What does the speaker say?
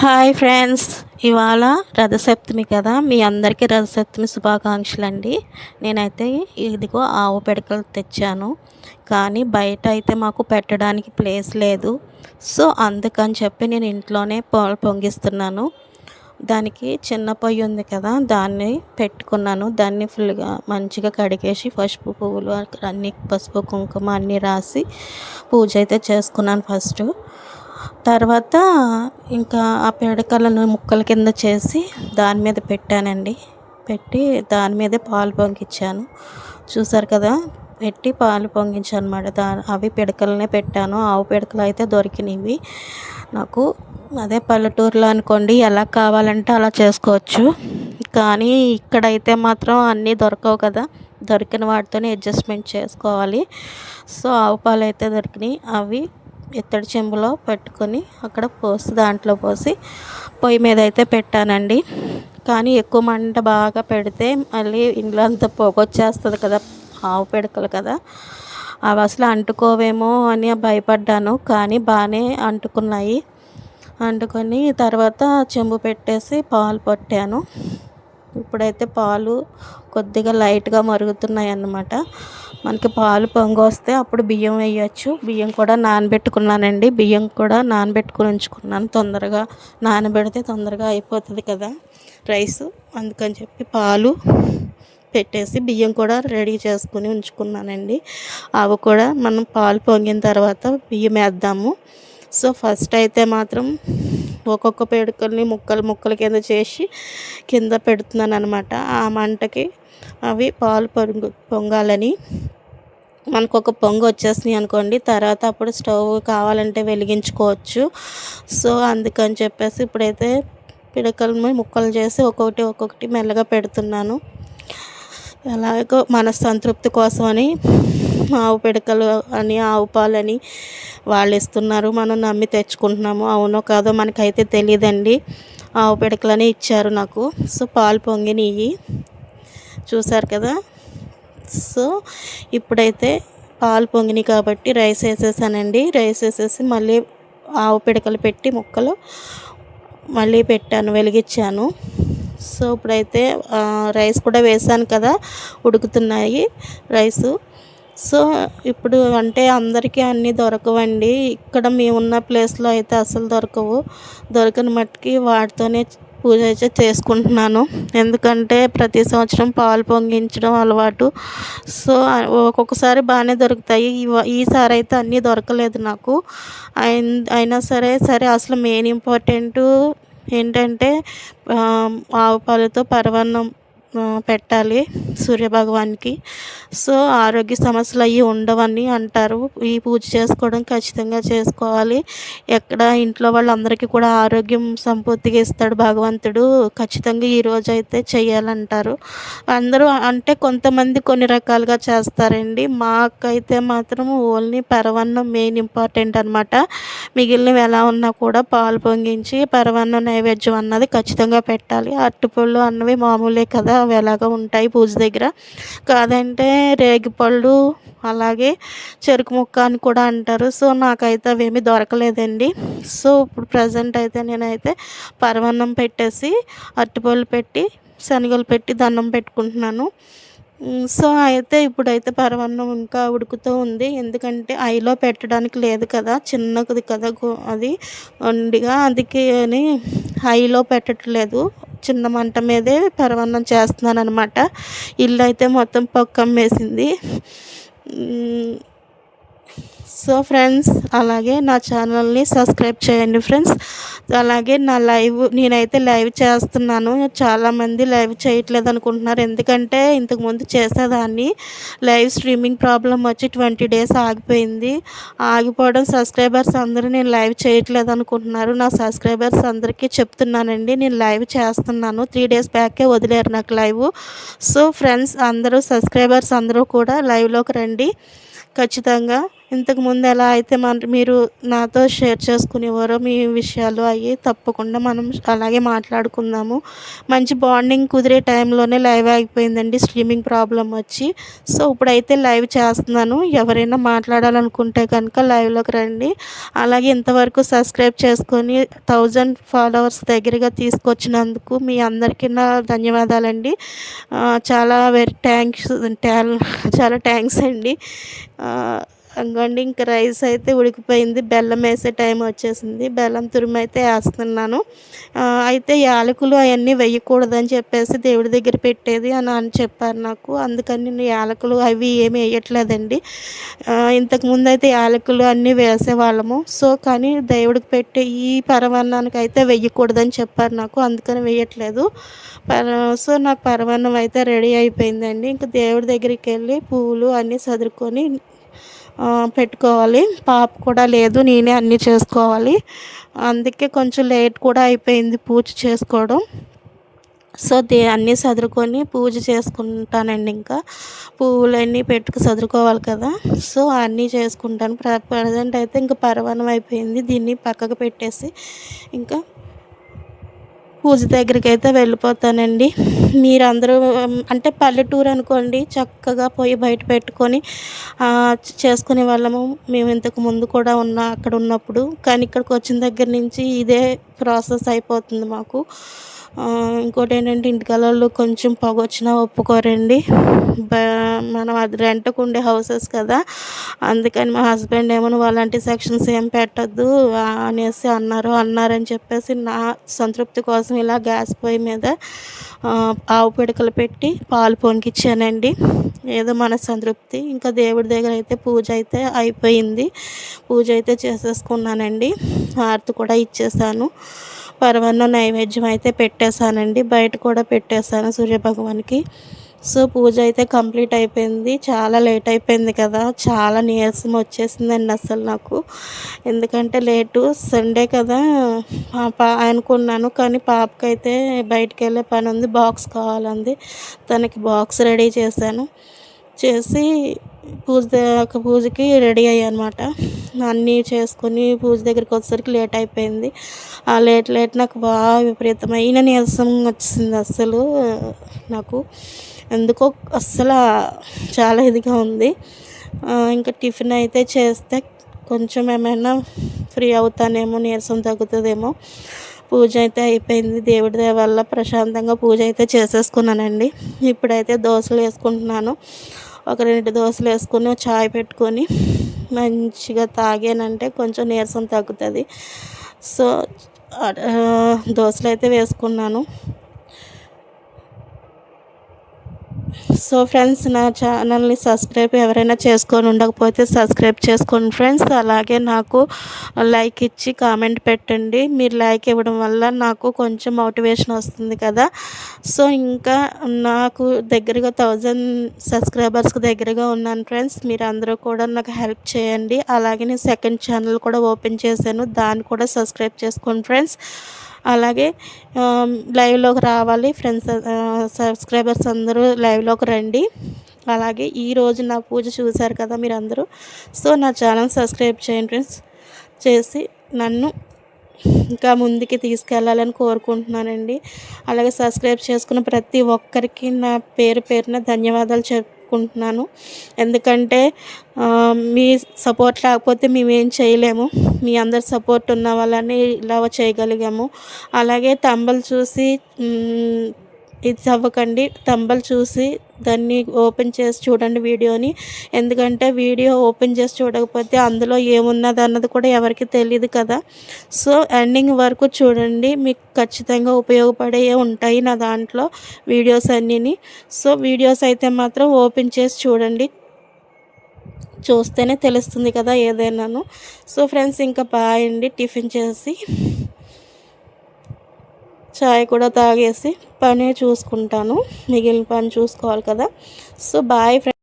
Hi friends ఇవాళ రథసప్తమి కదా. మీ అందరికీ రథసప్తమి శుభాకాంక్షలు అండి నేనైతే ఇదిగో ఆవు పిడకలు తెచ్చాను. కానీ బయట అయితే మాకు పెట్టడానికి ప్లేస్ లేదు. సో అందుకని చెప్పి నేను ఇంట్లోనే పాలు పొంగిస్తున్నాను. దానికి చిన్న పొయ్యి ఉంది కదా దాన్ని పెట్టుకున్నాను. దాన్ని ఫుల్గా మంచిగా కడిగేసి పసుపు పువ్వులు అన్ని పసుపు కుంకుమ అన్నీ రాసి పూజ అయితే చేసుకున్నాను ఫస్ట్. తర్వాత ఇంకా ఆ పిడకలను ముక్కల కింద చేసి దాని మీద పెట్టానండి. పెట్టి దాని మీదే పాలు పొంగిచ్చాను చూసారు కదా? పెట్టి పాలు పొంగించాను అనమాట దా అవి పిడకలనే పెట్టాను. ఆవు పిడకలు అయితే దొరికినవి. నాకు అదే పల్లెటూరులో అనుకోండి ఎలా కావాలంటే అలా చేసుకోవచ్చు. కానీ ఇక్కడైతే మాత్రం అన్నీ దొరకవు కదా. దొరికిన వాటితోనే అడ్జస్ట్మెంట్ చేసుకోవాలి. సో ఆవు పాలు అయితే దొరికినాయి. అవి ఇత్తడి చెంబులో పెట్టుకొని అక్కడ పోసి దాంట్లో పోసి పొయ్యి మీద అయితే పెట్టానండి. కానీ ఎక్కువ మంట బాగా పెడితే మళ్ళీ ఇంట్లో అంతా పొగొచ్చేస్తుంది కదా ఆవు పిడకలు కదా. అవి అసలు అంటుకోవేమో అని భయపడ్డాను కానీ బాగానే అంటుకున్నాయి. అంటుకొని తర్వాత చెంబు పెట్టేసి పాలు పట్టాను. ఇప్పుడైతే పాలు కొద్దిగా లైట్గా మరుగుతున్నాయి అన్నమాట మనకి పాలు పొంగి వస్తే అప్పుడు బియ్యం వేయచ్చు. బియ్యం కూడా నానబెట్టుకున్నానండి. బియ్యం కూడా నానబెట్టుకుని ఉంచుకున్నాను. తొందరగా నానబెడితే తొందరగా అయిపోతుంది కదా రైస్. అందుకని చెప్పి పాలు పెట్టేసి బియ్యం కూడా రెడీ చేసుకుని ఉంచుకున్నానండి. అవి కూడా మనం పాలు పొంగిన తర్వాత బియ్యం వేద్దాము. సో ఫస్ట్ అయితే మాత్రం ఒక్కొక్క పేడుకల్ని ముక్కలు ముక్కల కింద చేసి కింద పెడుతున్నాను అనమాట ఆ మంటకి అవి పాలు పొంగు పొంగాలని. మనకు ఒక పొంగు వచ్చేసినాయి అనుకోండి తర్వాత అప్పుడు స్టవ్ కావాలంటే వెలిగించుకోవచ్చు. సో అందుకని చెప్పేసి ఇప్పుడైతే పిడకలు ముక్కలు చేసి ఒక్కొక్కటి ఒక్కొక్కటి మెల్లగా పెడుతున్నాను. ఎలాగో మన సంతృప్తి కోసమని ఆవు పిడకలు అని ఆవు పాలని వాళ్ళు ఇస్తున్నారు. మనం నమ్మి తెచ్చుకుంటున్నాము. అవునో కాదో మనకైతే తెలియదండి ఆవు పిడకలనే ఇచ్చారు నాకు. సో పాలు పొంగినవి చూసారు కదా? సో ఇప్పుడైతే పాలు పొంగినాయి కాబట్టి రైస్ వేసేసానండి. రైస్ వేసేసి మళ్ళీ ఆవు పిడకలు పెట్టి ముక్కలు మళ్ళీ పెట్టాను వెలిగించాను. సో ఇప్పుడైతే రైస్ కూడా వేసాను కదా? ఉడుకుతున్నాయి. రైసు సో ఇప్పుడు అంటే అందరికీ అన్నీ దొరకవండి. ఇక్కడ మేము ఉన్న ప్లేస్లో అయితే అసలు దొరకవు. దొరకని మట్టుకి వాటితోనే పూజ అయితే చేసుకుంటున్నాను. ఎందుకంటే ప్రతి సంవత్సరం పాలు పొంగించడం అలవాటు. సో ఒక్కొక్కసారి బాగానే దొరుకుతాయి. ఈసారి అయితే అన్నీ దొరకలేదు నాకు. అయినా సరే సరే అసలు మెయిన్ ఇంపార్టెంట్ ఏంటంటే ఆవు పాలతో పరవన్నం పెట్టాలి సూర్యభగవాన్కి. సో ఆరోగ్య సమస్యలు అవి ఉండవని అంటారు. ఈ పూజ చేసుకోవడం ఖచ్చితంగా చేసుకోవాలి. ఎక్కడ ఇంట్లో వాళ్ళందరికీ కూడా ఆరోగ్యం సంపూర్తిగా ఇస్తాడు భగవంతుడు. ఖచ్చితంగా ఈరోజు అయితే చేయాలంటారు అందరూ అంటే కొంతమంది కొన్ని రకాలుగా చేస్తారండి. మాకైతే మాత్రం ఓన్లీ పరవన్నం మెయిన్ ఇంపార్టెంట్ అనమాట మిగిలినవి ఎలా ఉన్నా కూడా పాలు పొంగించి పరవన్నం నైవేద్యం అన్నది ఖచ్చితంగా పెట్టాలి. అరటిపళ్ళు అన్నవి మామూలే కదా. అవి ఎలాగో ఉంటాయి పూజ దగ్గర. కాదంటే రేగిపళ్ళు అలాగే చెరుకు ముక్క అని కూడా అంటారు. సో నాకైతే అవేమీ దొరకలేదండి. సో ఇప్పుడు ప్రజెంట్ అయితే నేనైతే పరవన్నం పెట్టేసి అరటిపళ్ళు పెట్టి శనగలు పెట్టి దండం పెట్టుకుంటున్నాను. సో అయితే ఇప్పుడైతే పరవన్నం ఇంకా ఉడుకుతూ ఉంది. ఎందుకంటే ఐలో పెట్టడానికి లేదు కదా చిన్నది కదా అది వండిగా అందుకే అని ఐలో పెట్టట్లేదు. చిన్న మంట మీదే పరవన్నం చేస్తున్నాను అనమాట ఇల్లు అయితే మొత్తం పొక్కమ్మేసింది సో ఫ్రెండ్స్ అలాగే నా ఛానల్ని సబ్స్క్రైబ్ చేయండి ఫ్రెండ్స్. అలాగే నా లైవ్ నేనైతే లైవ్ చేస్తున్నాను. చాలామంది లైవ్ చేయట్లేదు అనుకుంటున్నారు. ఎందుకంటే ఇంతకుముందు చేసేదాన్ని. లైవ్ స్ట్రీమింగ్ ప్రాబ్లం వచ్చి ట్వంటీ డేస్ ఆగిపోయింది. ఆగిపోవడం సబ్స్క్రైబర్స్ అందరూ నేను లైవ్ చేయట్లేదు అనుకుంటున్నారు. నా సబ్స్క్రైబర్స్ అందరికీ చెప్తున్నానండి నేను లైవ్ చేస్తున్నాను. త్రీ డేస్ బ్యాకే వదిలేరు నాకు లైవ్. సో ఫ్రెండ్స్ అందరూ సబ్స్క్రైబర్స్ అందరూ కూడా లైవ్లోకి రండి. ఖచ్చితంగా ఇంతకుముందు ఎలా అయితే మన మీరు నాతో షేర్ చేసుకునేవారో మీ విషయాలు అవి తప్పకుండా మనం అలాగే మాట్లాడుకుందాము. మంచి బాండింగ్ కుదిరే టైంలోనే లైవ్ అయిపోయిందండి స్ట్రీమింగ్ ప్రాబ్లం వచ్చి. సో ఇప్పుడైతే లైవ్ చేస్తున్నాను. ఎవరైనా మాట్లాడాలనుకుంటే కనుక లైవ్లోకి రండి. అలాగే ఇంతవరకు సబ్స్క్రైబ్ చేసుకొని థౌజండ్ ఫాలోవర్స్ దగ్గరగా తీసుకొచ్చినందుకు మీ అందరికీ నా ధన్యవాదాలండి. చాలా వెరీ థ్యాంక్స్ చాలా థ్యాంక్స్ అండి. అంగండి ఇంక రైస్ అయితే ఉడికిపోయింది. బెల్లం వేసే టైం వచ్చేసింది. బెల్లం తురుము అయితే వేస్తున్నాను. అయితే యాలకులు అవన్నీ వేయకూడదని చెప్పేసి దేవుడి దగ్గర పెట్టేది అని అని చెప్పారు నాకు. అందుకని నేను యాలకులు అవి ఏమి వేయట్లేదండి. ఇంతకుముందు అయితే యాలకులు అన్నీ వేసేవాళ్ళము. సో కానీ దేవుడికి పెట్టే ఈ పరమాన్నానికి అయితే వేయకూడదని చెప్పారు నాకు. అందుకని వేయట్లేదు. పర సో నాకు పరమాన్నం అయితే రెడీ అయిపోయిందండి. ఇంకా దేవుడి దగ్గరికి వెళ్ళి పువ్వులు అన్నీ చదువుకొని పెట్టుకోవాలి. పాప కూడా లేదు నేనే అన్నీ చేసుకోవాలి. అందుకే కొంచెం లేట్ కూడా అయిపోయింది పూజ చేసుకోవడం. సో దే అన్నీ చదువుకొని పూజ చేసుకుంటానండి ఇంకా. పువ్వులన్నీ పెట్టుకు సదురుకోవాలి కదా. సో అన్నీ చేసుకుంటాను. ప్ర ప్రజెంట్ అయితే ఇంకా పరవానం అయిపోయింది. దీన్ని పక్కకు పెట్టేసి ఇంకా పూజ దగ్గరికి అయితే వెళ్ళిపోతానండి. మీరందరూ అంటే పల్లెటూరు అనుకోండి చక్కగా పోయి బయట పెట్టుకొని చేసుకునే వాళ్ళము. మేము ఇంతకు ముందు కూడా ఉన్న అక్కడ ఉన్నప్పుడు. కానీ ఇక్కడికి వచ్చిన దగ్గర నుంచి ఇదే ప్రాసెస్ అయిపోతుంది మాకు. ఇంకోటి ఏంటంటే ఇంటికల్లో కొంచెం పొగ వచ్చినా ఒప్పుకోరండి మనం అది రెంట్కు ఉండే హౌసెస్ కదా. అందుకని మా హస్బెండ్ ఏమో అలాంటి సెక్షన్స్ ఏం పెట్టద్దు అనేసి అన్నారు అన్నారని చెప్పేసి నా సంతృప్తి కోసం ఇలా గ్యాస్ పొయ్యి మీద ఆవు పిడకలు పెట్టి పాలు పొంగిచ్చానండి. ఏదో మన సంతృప్తి. ఇంకా దేవుడి దగ్గర అయితే పూజ అయితే అయిపోయింది. పూజ అయితే చేసేసుకున్నానండి. హారతి కూడా ఇచ్చేసాను. పరమాన్నం నైవేద్యం అయితే పెట్టేశానండి. బయట కూడా పెట్టేశాను సూర్యభగవాన్కి. సో పూజ అయితే కంప్లీట్ అయిపోయింది. చాలా లేట్ అయిపోయింది కదా. చాలా నీరసం వచ్చేసిందండి అసలు నాకు. ఎందుకంటే లేటు సండే కదా. పా అనుకున్నాను కానీ పాపకైతే బయటకు వెళ్ళే పని ఉంది. బాక్స్ కావాలంది. తనకి బాక్స్ రెడీ చేశాను. చేసి పూజ ఒక పూజకి రెడీ అయ్యానమాట. అన్నీ చేసుకొని పూజ దగ్గరికి వచ్చేసరికి లేట్ అయిపోయింది. ఆ లేట్ లేట్ నాకు బాగా విపరీతమైన నీరసం వచ్చింది అస్సలు నాకు. ఎందుకో అస్సలు చాలా ఇదిగా ఉంది. ఇంకా టిఫిన్ అయితే చేస్తే కొంచెం ఏమైనా ఫ్రీ అవుతానేమో నీరసం తగ్గుతుందేమో. పూజ అయితే అయిపోయింది. దేవుడి వల్ల ప్రశాంతంగా పూజ అయితే చేసేసుకున్నానండి. ఇప్పుడైతే దోశలు వేసుకుంటున్నాను. ఒక రెండు దోశలు వేసుకొని చాయ్ పెట్టుకొని మంచిగా తాగానంటే కొంచెం నీరసం తగ్గుతుంది. సో దోశలు అయితే వేసుకున్నాను. సో ఫ్రెండ్స్ నా ఛానల్ని సబ్స్క్రైబ్ ఎవరైనా చేసుకొని ఉండకపోతే సబ్స్క్రైబ్ చేసుకోండి ఫ్రెండ్స్ అలాగే నాకు లైక్ ఇచ్చి కామెంట్ పెట్టండి. మీరు లైక్ ఇవ్వడం వల్ల నాకు కొంచెం మోటివేషన్ వస్తుంది కదా. సో ఇంకా నాకు దగ్గరగా థౌజండ్ సబ్స్క్రైబర్స్కి దగ్గరగా ఉన్నాను ఫ్రెండ్స్ మీరు అందరూ కూడా నాకు హెల్ప్ చేయండి. అలాగే నేను సెకండ్ ఛానల్ కూడా ఓపెన్ చేశాను. దాన్ని కూడా సబ్స్క్రైబ్ చేసుకోండి ఫ్రెండ్స్ అలాగే లైవ్లోకి రావాలి ఫ్రెండ్స్ సబ్స్క్రైబర్స్ అందరూ లైవ్లోకి రండి. అలాగే ఈరోజు నా పూజ చూశారు కదా మీరు అందరూ సో నా ఛానల్ సబ్స్క్రైబ్ చేయండి ఫ్రెండ్స్. చేసి నన్ను ఇంకా ముందుకి తీసుకెళ్ళాలని కోరుకుంటున్నానండి. అలాగే సబ్స్క్రైబ్ చేసుకున్న ప్రతి ఒక్కరికి నా పేరు పేరున ధన్యవాదాలు చెప్ చెప్పుకుంటున్నాను. ఎందుకంటే మీ సపోర్ట్ లేకపోతే మేమేం చేయలేము. మీ అందరి సపోర్ట్ ఉన్న వాళ్ళని ఇలా చేయగలిగాము. అలాగే తంబలు చూసి ఇది అవ్వకండి తంబల్ చూసి దాన్ని ఓపెన్ చేసి చూడండి వీడియోని. ఎందుకంటే వీడియో ఓపెన్ చేసి చూడకపోతే అందులో ఏమున్నది అన్నది కూడా ఎవరికి తెలియదు కదా. సో ఎండింగ్ వరకు చూడండి. మీకు ఖచ్చితంగా ఉపయోగపడే ఉంటాయి నా దాంట్లో వీడియోస్ అన్నీని. సో వీడియోస్ అయితే మాత్రం ఓపెన్ చేసి చూడండి. చూస్తేనే తెలుస్తుంది కదా ఏదైనాను. సో ఫ్రెండ్స్ ఇంకా బాయ్ అండి టిఫిన్ చేసి. చాయ్ కూడా తాగేసి పని చూసుకుంటాను. మిగిలిన పని చూసుకోవాలి కదా. So bye friends